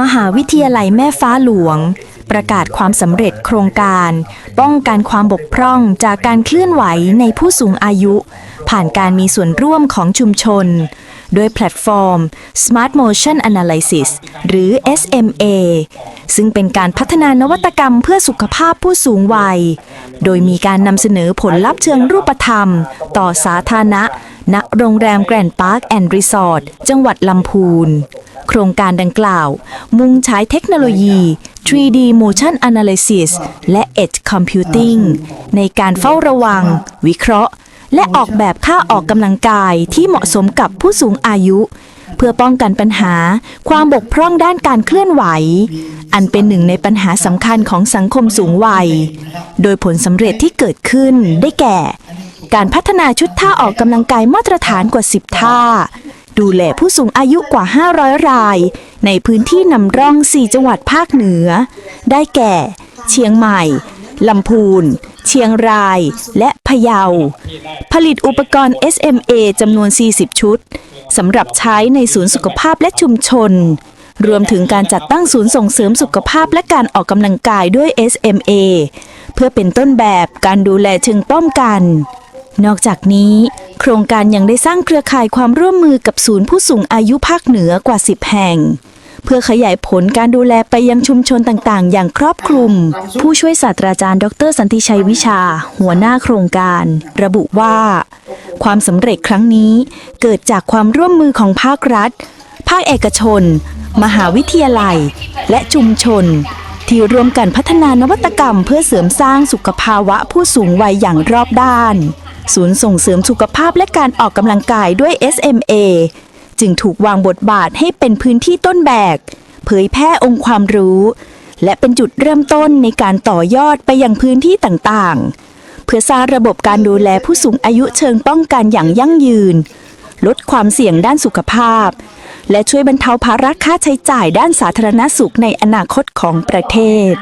มหาวิทยาลัยแม่ฟ้าหลวง ประกาศความสำเร็จโครงการ ป้องกันความบกพร่องจากการเคลื่อนไหวในผู้สูงอายุ ผ่านการมีส่วนร่วมของชุมชน โดยแพลตฟอร์ม Smart Motion Analysis หรือ SMA ซึ่งเป็นการพัฒนานวัตกรรมเพื่อสุขภาพผู้สูงวัย โดยมีการนำเสนอผลลัพธ์เชิงรูปธรรม ต่อสาธารณะ ณ โรงแรมแกรนด์พาร์คแอนด์รีสอร์ทจังหวัดลำพูน โครงการดังกล่าว มุ่งใช้เทคโนโลยี 3D Motion Analysis และ Edge Computing ในการเฝ้าระวัง วิเคราะห์ และออกแบบค่าออกกำลังกายที่เหมาะสมกับผู้สูงอายุ เพื่อป้องกันปัญหาความบกพร่องด้านการเคลื่อนไหว อันเป็นหนึ่งในปัญหาสำคัญของสังคมสูงวัย โดยผลสำเร็จที่เกิดขึ้นได้แก่ การพัฒนาชุดท่าออกกำลังกายมาตรฐานกว่า 10 ท่า ดูแลผู้สูงอายุกว่า 500 ราย ในพื้นที่นำร่อง 4 จังหวัดภาคเหนือ ได้แก่ เชียงใหม่ ลำพูน เชียงราย และพะเยา ผลิตอุปกรณ์ SMA จำนวน 40 ชุดสำหรับใช้ในศูนย์สุขภาพและชุมชน รวมถึงการจัดตั้งศูนย์ส่งเสริมสุขภาพและการออกกำลังกายด้วย SMA เพื่อเป็นต้นแบบการดูแลเชิงป้องกัน นอกจากนี้ โครงการยังได้สร้างเครือข่ายความร่วมมือกับศูนย์ผู้สูงอายุภาคเหนือกว่า 10 แห่ง เพื่อขยายผลการดูแลไปยังชุมชนต่างๆ อย่างครอบคลุม ผู้ช่วยศาสตราจารย์ ดร สันติชัยวิชา หัวหน้าโครงการ ระบุว่า ความสำเร็จครั้งนี้ เกิดจากความร่วมมือของภาครัฐ ภาคเอกชน มหาวิทยาลัย และชุมชน ที่ร่วมกันพัฒนานวัตกรรม เพื่อเสริมสร้างสุขภาวะผู้สูงวัยอย่างรอบด้าน ศูนย์ส่งเสริมสุขภาพและการออกกำลังกายด้วย SMA จึงถูกวางบทบาทให้เป็นพื้นที่ต้นแบบเผยแพร่องค์ความรู้ และเป็นจุดเริ่มต้นในการต่อยอดไปยังพื้นที่ต่างๆ เพื่อสร้างระบบการดูแลผู้สูงอายุเชิงป้องกันอย่างยั่งยืน ลดความเสี่ยงด้านสุขภาพ และช่วยบรรเทาภาระค่าใช้จ่ายด้านสาธารณสุขในอนาคตของประเทศ